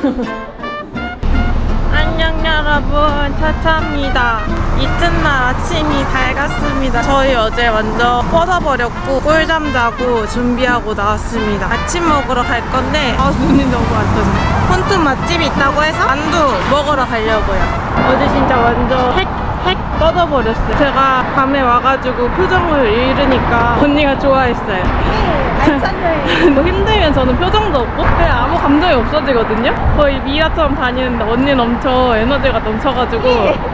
안녕 여러분. 차차입니다. 이튿날 아침이 밝았습니다. 저희 어제 완전 뻗어버렸고 꿀잠 자고 준비하고 나왔습니다. 아침 먹으러 갈 건데 아 눈이 너무 안 떠져. 혼툰 맛집이 있다고 해서 만두 먹으러 가려고요. 어제 진짜 완전 핵, 핵 뻗어버렸어요. 제가 밤에 와가지고 표정을 잃으니까 언니가 좋아했어요. 뭐 힘들면 저는 표정도 없고? 그냥 아무 감정이 없어지거든요? 거의 미라처럼 다니는데 언니는 엄청 에너지가 넘쳐가지고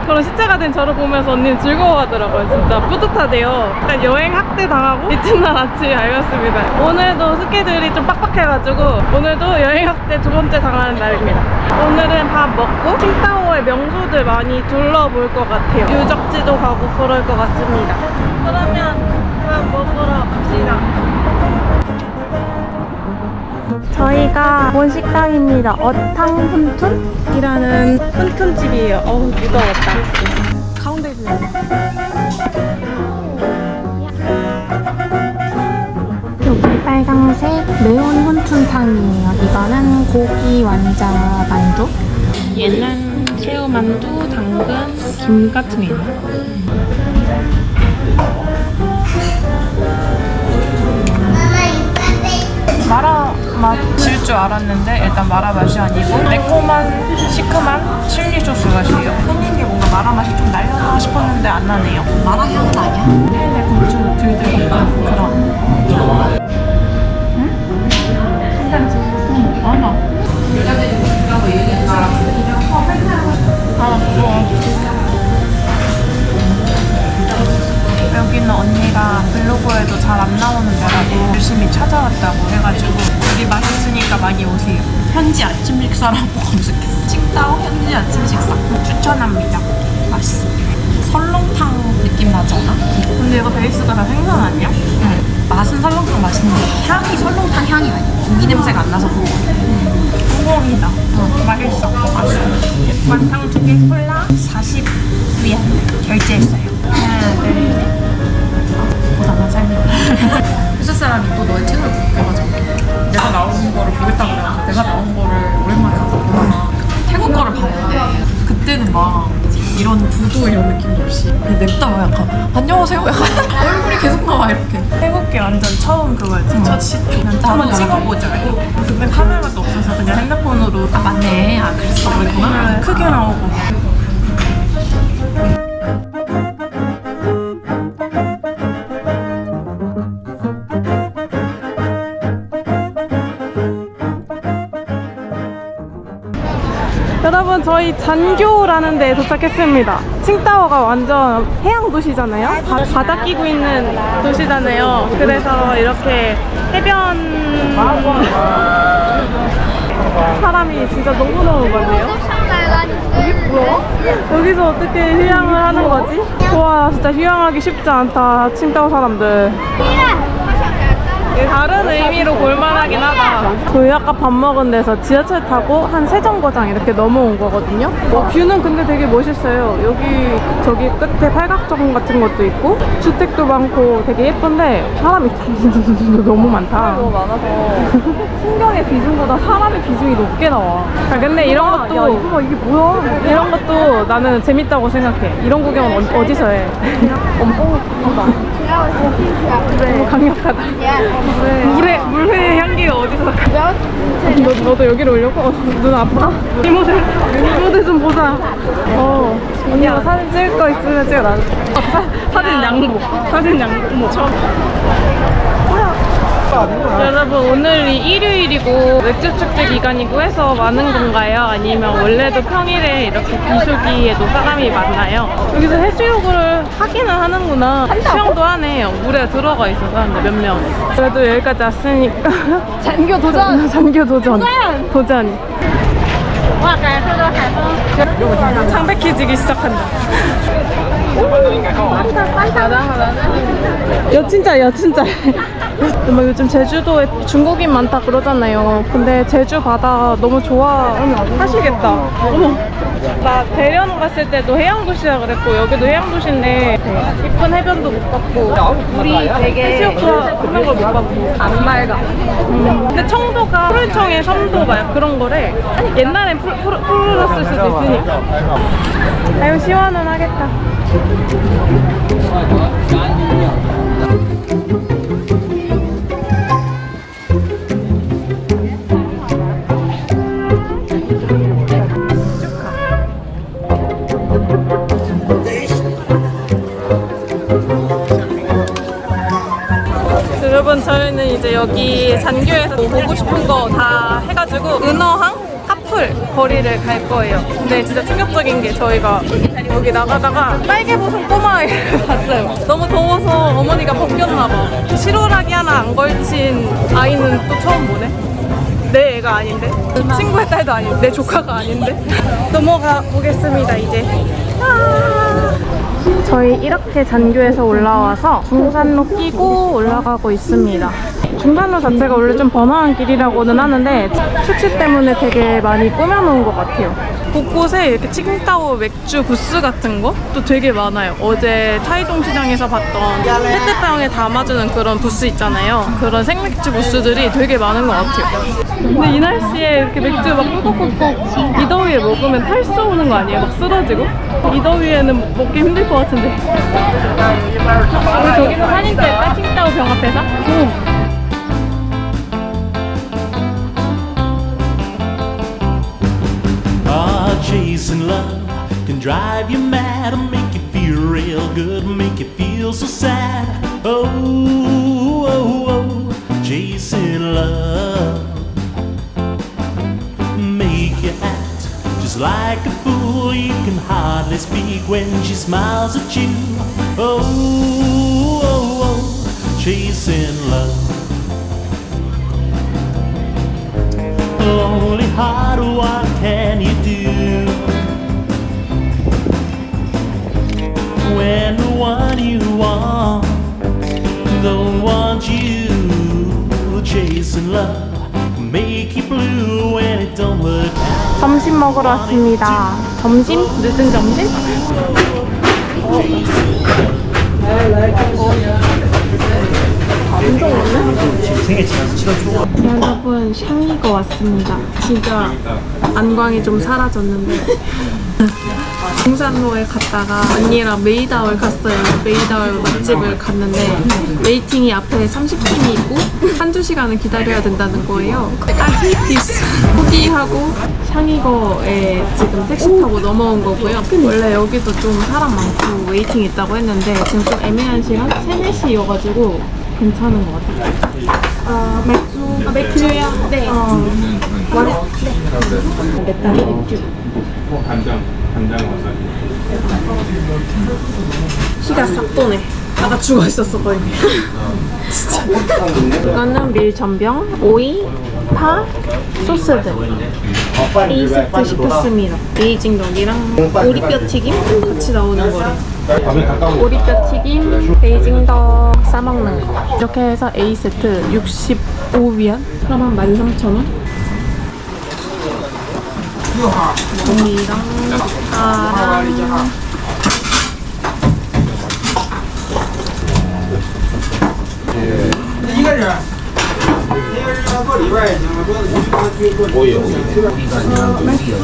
그런 시체가 된 저를 보면서 언니는 즐거워하더라고요 진짜. 뿌듯하대요. 약간 여행 학대 당하고 이튿날 아침에 알겠습니다. 오늘도 스케줄이 좀 빡빡해가지고 오늘도 여행 학대 두 번째 당하는 날입니다 오늘은 밥 먹고 칭따오의 명소들 많이 둘러볼 것 같아요 유적지도 가고 그럴 것 같습니다 그러면 밥 먹으러 갑시다 저희가 본 식당입니다. 어탕 훈툰이라는 훈툰집이에요. 어우 무더웠다. 가운데 있네. 여기 빨강색 매운 훈툰탕이에요. 이거는 고기 완자 만두. 얘는 새우 만두, 당근, 김 같은 게 있나? 마라 맛일 줄 알았는데 일단 마라 맛이 아니고 매콤한 시큼한 칠리 소스 맛이에요. 생긴 게 뭔가 마라 맛이 좀 날려나 싶었는데 안 나네요. 마라 향은 아니야? 헬레 고추 들들 볶은 그런. 전 처음 그거였지 첫 시초 한번 찍어보자. 근데 카메라도 없어서 그냥 핸드폰으로. 아 맞네. 아 그래서 그랬구나. 크게 나오고. 여러분 저희 잔교라는 데에 도착했습니다. 칭따오가 완전 해양 도시잖아요. 바, 바다 끼고 있는 도시잖아요. 그래서 이렇게 해변 사람이 진짜 너무너무 많네요. 이게 뭐야? 여기서 어떻게 휴양을 하는 거지? 와 진짜 휴양하기 쉽지 않다 칭따오 사람들. 이게 다른 의미로 볼만하긴 하다. 저희 아까 밥 먹은 데서 지하철 타고 한 세정거장 이렇게 넘어온 거거든요. 어, 뷰는 근데 되게 멋있어요. 여기 저기 끝에 팔각정 같은 것도 있고 주택도 많고 되게 예쁜데 사람이 너무 많다. 너무 많아서 풍경의 비중보다 사람의 비중이 높게 나와. 아, 근데 이런 것도 야, 이거 봐 이게 뭐야? 이런 것도 나는 재밌다고 생각해. 이런 구경은 어, 디서 해? 엄청. 너무 강력하다. 물에 물회 향기가 어디서? 너 너도 여기로 오려고? 어, 눈 아파? 이 모델 이 모델 좀 보자. 어 언니가 사진 찍을 거 있으면 찍어 나. 어, 사, 사진 양보. 사진 양보. 뭐. 여러분 오늘이 일요일이고 맥주 축제 기간이고 해서 많은 건가요? 아니면 원래도 평일에 이렇게 비수기에도 사람이 많나요? 여기서 해수욕을 하기는 하는구나. 수영도 하네. 물에 들어가 있어 사람들 몇 명. 그래도 여기까지 왔으니까 잔교 도전! 장교 도전. 도전. 창백해지기 시작한다. 야 진짜 야 진짜 뭐 요즘 제주도에 중국인 많다 그러잖아요. 근데 제주 바다 너무 좋아하시겠다. 어머. 나 대련 갔을 때도 해양도시라 그랬고 여기도 해양도시인데 이쁜 해변도 못 봤고 물이 되게 해수욕장 그런 걸못 봤고 안 맑아. 음. 근데 청도가 푸른청의 섬도 막 그런 거래. 옛날엔 푸, 푸, 푸르렀을 수도 있으니까. 아유 시원은 하겠다. 저희는 이제 여기 잔교에서 뭐 보고 싶은 거 다 해가지고 은어항 카풀 거리를 갈 거예요. 근데 진짜 충격적인 게 저희가 여기 나가다가 빨개 벗은 꼬마아이를 봤어요. 너무 더워서 어머니가 벗겼나 봐. 실오라기 하나 안 걸친 아이는 또 처음 보네. 내 애가 아닌데 친구의 딸도 아닌데 내 조카가 아닌데 넘어가 보겠습니다 이제 저희 이렇게 잔교에서 올라와서 중산로 끼고 올라가고 있습니다. 중산로 자체가 원래 좀 번화한 길이라고는 하는데 추치 때문에 되게 많이 꾸며놓은 것 같아요. 곳곳에 이렇게 칭따오 맥주 부스 같은 것도 되게 많아요. 어제 타이동 시장에서 봤던 페트병에 담아주는 그런 부스 있잖아요. 그런 생맥주 부스들이 되게 많은 것 같아요. 근데 이 날씨에 이렇게 맥주 막 꿀꺽꿀꺽 이 더위에 먹으면 탈수 오는 거 아니에요? 막 쓰러지고? 이 더위에는 먹기 힘들 것 같은데. 우리 사진 찍을까? 칭따오 병 앞에서? 응. Ah. Oh, oh, oh, love like a fool. You can hardly speak when she smiles at you. Oh, oh, oh, chasing love. Lonely heart, what can you do? When the one you want don't want you, chasing love make you blue when it don't out. 점심 먹으러 왔습니다. 점심? 늦은 점심? 여러분 샹이거 왔습니다. 진짜 안광이 좀 사라졌는데 중산로에 갔다가 언니랑 메이다월 갔어요. 메이다월 맛집을 갔는데 웨이팅이 앞에 30분이 있고 한두 시간은 기다려야 된다는 거예요. This. 포기하고 샹이거에 지금 택시 타고 넘어온 거고요. 원래 여기도 좀 사람 많고 웨이팅 있다고 했는데 지금 좀 애매한 시간? 3, 4시여가지고 괜찮은 것 같아요. 아, 맥주. 아, 맥주요? 네. 어. 원? 네. 메타리 맥주. 간장, 키가 싹 도네. 아까 죽어 있었어 거의. 진짜. 이거는 밀전병, 오이, 파, 소스들. A 세트 시켰습니다. 베이징 덕이랑 오리뼈 튀김 같이 나오는 거래. 오리뼈 튀김, 베이징 덕 싸먹는 거. 이렇게 해서 A 세트 65위안? 그럼 한 13,000원? 고기랑 파랑 뭐예요? 고기가 아니라 고기요.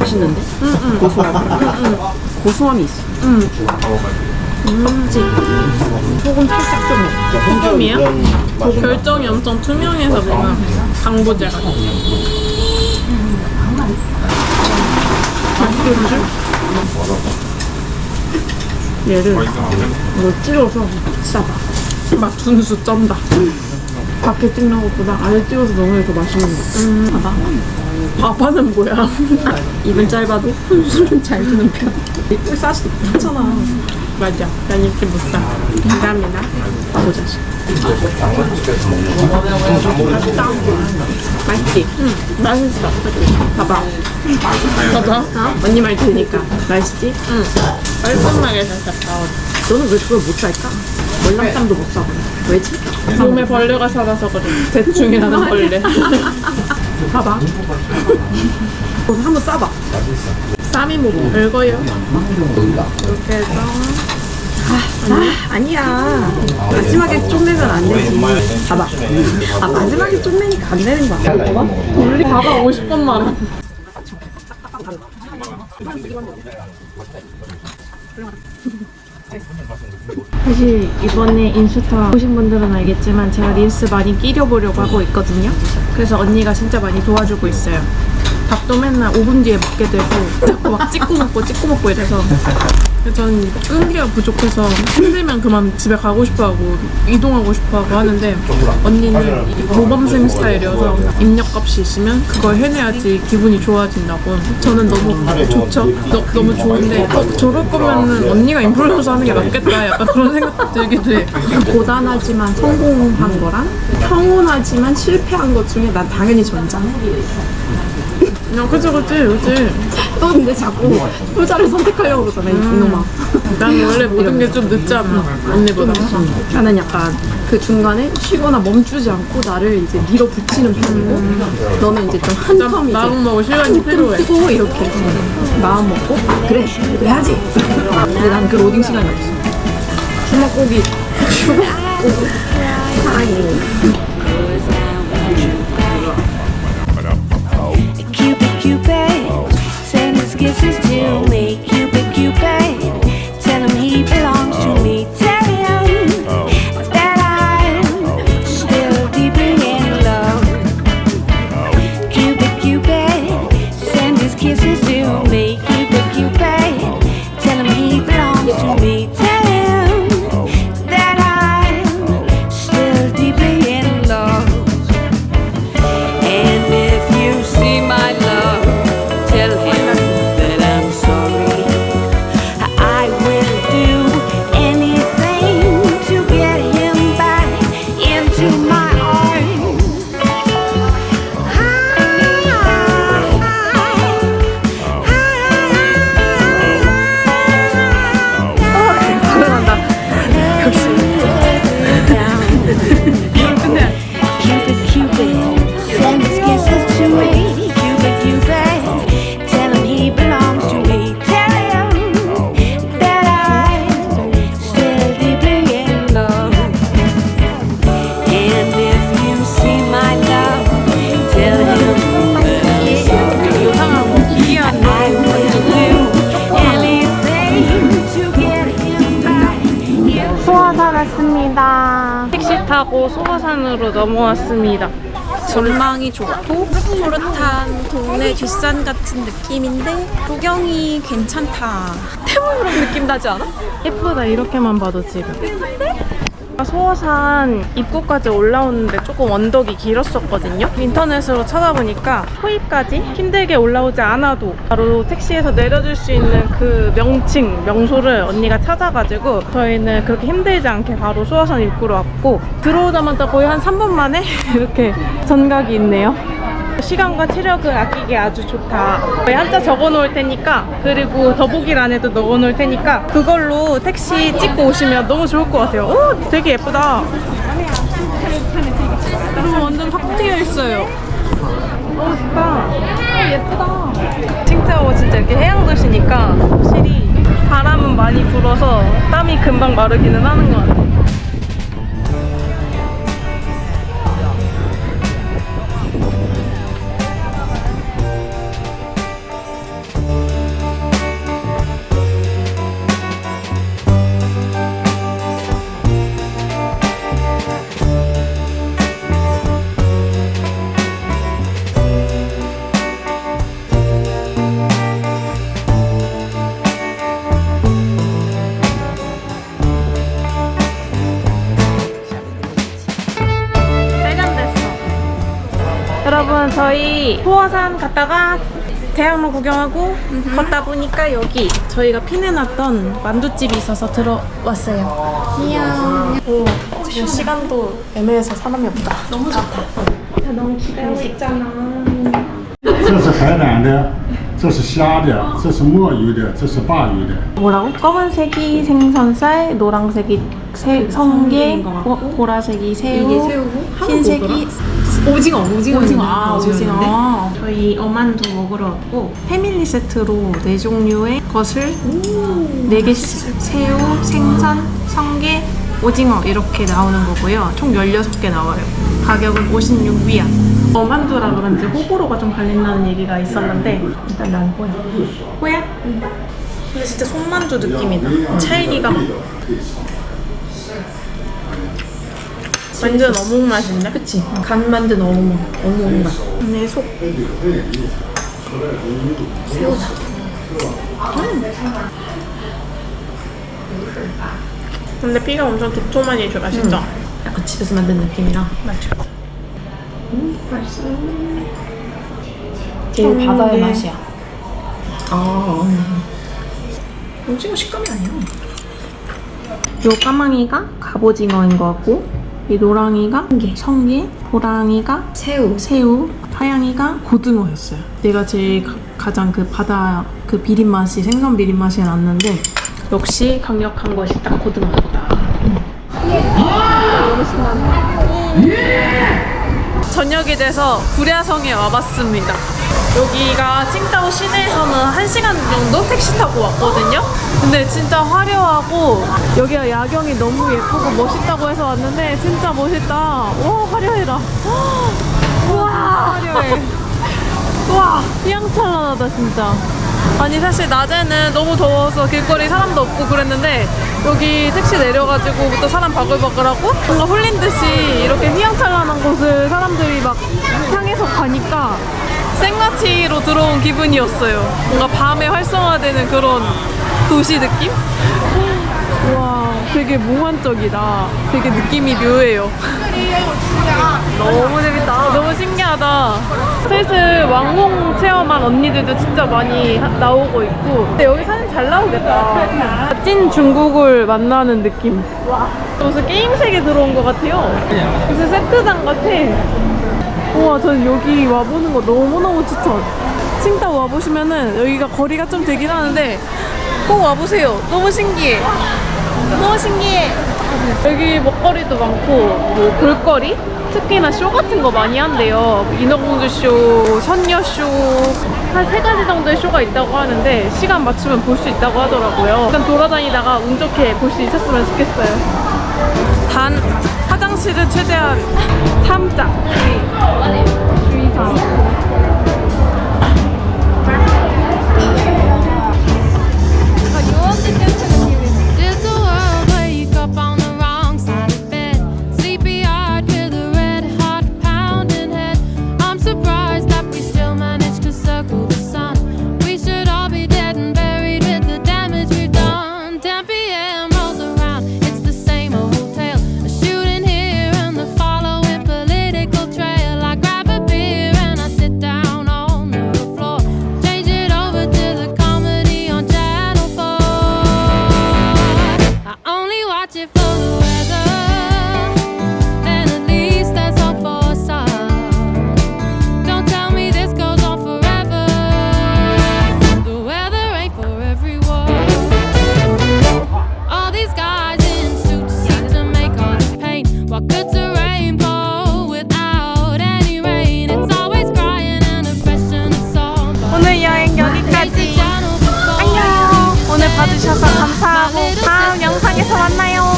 맛있는데? 응응 음, 음. 고소함 음, 음. 고소함이 있어 응 음. 지 소금 살짝 좀 넣고 소금이야? 결정이 엄청 투명해서 뭔가 방부제 같아 음. 얘를 이거 찔러서 싸봐. 막 분수 쩐다. 밖에 찍는 것보다 안에 찍어서 넣으면 더 맛있는 거. 음, 봐봐. 봐봐는 뭐야? 입은 짧아도 훈수는 잘 주는 편. 입을 싸지 않잖아. 맞아. 난 이렇게 못 사. 감사합니다. 보자. 맛있다. 맛있지? 응. 맛있어. 봐봐. 봐봐. 어? 언니 말 들으니까. 맛있지? 응. 깔끔하게 잘 샀다. 너는 왜 그걸 못 살까? 월남쌈도 못 사거든. 왜지? 몸에 벌레가 살아서 그래. 대충이라는 벌레. 봐봐. 어, 한번 싸봐. 쌈이 뭐 별거요? 이렇게 해서 아, 아니야. 마지막에 쫀내면 안 되지. 봐봐. 아, 마지막에 쫀내니까 안 되는 거야. 우리 봐봐 50번 말아. 사실 이번에 인스타 보신 분들은 알겠지만 제가 릴스 많이 끼려보려고 하고 있거든요. 그래서 언니가 진짜 많이 도와주고 있어요. 밥도 맨날 5분 뒤에 먹게 되고 자꾸 막 찍고 먹고 찍고 먹고 이래서 저는 끈기가 부족해서 힘들면 그만 집에 가고 싶어하고 이동하고 싶어하고 하는데 언니는 이 모범생 스타일이어서 입력값이 있으면 그걸 해내야지 기분이 좋아진다고. 저는 너무 좋죠? 너, 너무 좋은데 어, 저럴 거면은 언니가 인플루언서 하는 게 낫겠다. 약간 그런 생각 들기도 해. 고단하지만 성공한 거랑 평온하지만 실패한 것 중에 난 당연히 전자. 야 그치 그치 그치. 또 근데 자꾸 후자를 선택하려고 그러잖아, 이놈 아. 난 원래 모든 게 좀 늦잖아 언니보다. 나는 약간 그 중간에 쉬거나 멈추지 않고 나를 이제 밀어붙이는 편이고 너는 이제 좀 한텀 이제 마음 먹을 시간이 필요해. 뜨고 이렇게 해서 마음 먹고 아, 그래 그래야지. 근데 난 그 로딩 시간이 없어. 주먹고기. 주먹고기. 사랑해 Cupid, Cupid, send his kisses my 소화산으로 넘어왔습니다. 전망이 좋고 푸릇푸릇한 동네 뒷산 같은 느낌인데 구경이 괜찮다. 태물그런 느낌 나지 않아? 예쁘다 이렇게만 봐도 지금 소화산 입구까지 올라오는데 조금 언덕이 길었었거든요. 인터넷으로 찾아보니까 호입까지 힘들게 올라오지 않아도 바로 택시에서 내려줄 수 있는 그 명칭 명소를 언니가 찾아가지고 저희는 그렇게 힘들지 않게 바로 소화산 입구로 왔고 들어오자마자 거의 한 3분 만에 이렇게 전각이 있네요 시간과 체력을 아끼기 아주 좋다. 한자 적어 놓을 테니까 그리고 더보기란에도 넣어 놓을 테니까 그걸로 택시 찍고 오시면 너무 좋을 것 같아요. 오, 되게 예쁘다. 여러분 완전 확 트여 있어요. 오, 좋다. 오, 예쁘다. 칭타오 진짜 이렇게 해양 도시니까 확실히 바람은 많이 불어서 땀이 금방 마르기는 하는 것 같아요. 저희 소화산 갔다가 대학로 구경하고 걷다 보니까 여기 저희가 피내놨던 만두집이 있어서 들어왔어요. 이야. 오, 지금 시간도 애매해서 사람이 없다. 너무 좋다. 다 너무 기다리고 있잖아. 这是海南的 这是虾的，这是墨鱼的，这是鲅鱼的。 뭐라고? 검은색이 생선살, 노란색이 새, 성게, 보, 보라색이 새우, 이게 새우고 흰색이 오징어 오징어 오징어, 아, 오징어. 저희 어만두 먹으러 왔고 패밀리 세트로 네 종류의 것을 네 개씩 새우, 생선, 성게, 오징어 이렇게 나오는 거고요. 총 16개 나와요. 가격은 56 위안. 어만두라 그런지 호불호가 좀 갈린다는 얘기가 있었는데 일단 난 호야. 호야? 근데 진짜 손만두 느낌이다. 찰기가 완전 어묵 맛인데? 그치? 간 만든 어묵 어묵 맛 내 속. 새우다. 근데 피가 엄청 도톰하니 줘 맛있죠? 약간 집에서 만든 느낌이라 맞죠. 제일 바다의 네. 맛이야 아 오징어 식감이 아니야 요 까망이가 갑오징어인 것 같고 이 노랑이가 성게, 성게 보랑이가 새우 새우, 하양이가 고등어였어요. 내가 제일 가, 가장 그 바다 그 비린 맛이 생선 비린 맛이 났는데 역시 강력한 것이 딱 고등어였다. 너무 신나네. 저녁이 돼서 구랴성에 와봤습니다. 여기가 칭다오 시내에서는 1시간 정도 택시 타고 왔거든요. 근데 진짜 화려하고 여기가 야경이 너무 예쁘고 멋있다고 해서 왔는데 진짜 멋있다. 와 화려해라. 우와 화려해. 우와 휘황찬란하다 진짜. 아니 사실 낮에는 너무 더워서 길거리 사람도 없고 그랬는데 여기 택시 내려가지고부터 사람 바글바글하고 뭔가 홀린 듯이 이렇게 휘황찬란한 곳을 사람들이 막 향해서 가니까 생마치로 들어온 기분이었어요. 뭔가 밤에 활성화되는 그런 도시 느낌? 와 되게 몽환적이다. 되게 느낌이 묘해요. 너무 재밌다. 너무 신기하다. 슬슬 왕홍 체험한 언니들도 진짜 많이 하- 나오고 있고. 근데 여기 사진 잘 나오겠다. 찐 중국을 만나는 느낌. 무슨 게임 세계 들어온 것 같아요. 무슨 세트장 같아. 우와, 전 여기 와보는 거 너무너무 추천. 칭따오 와보시면은 여기가 거리가 좀 되긴 하는데 꼭 와보세요. 너무 신기해. 너무 신기해. 여기 먹거리도 많고 뭐 볼거리? 특히나 쇼 같은 거 많이 한대요. 인어공주 쇼, 선녀 쇼, 한 세 가지 정도의 쇼가 있다고 하는데 시간 맞추면 볼 수 있다고 하더라고요. 일단 돌아다니다가 운 좋게 볼 수 있었으면 좋겠어요. 단 화장실은 최대한 3장 3, 3, 3. 봐주셔서 감사하고 다음 영상에서 만나요.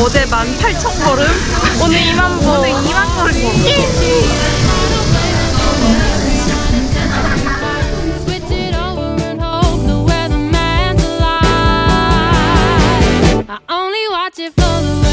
어제 18,000걸음, 오늘 2만 보. 오늘 2만 걸음. I only watch it for the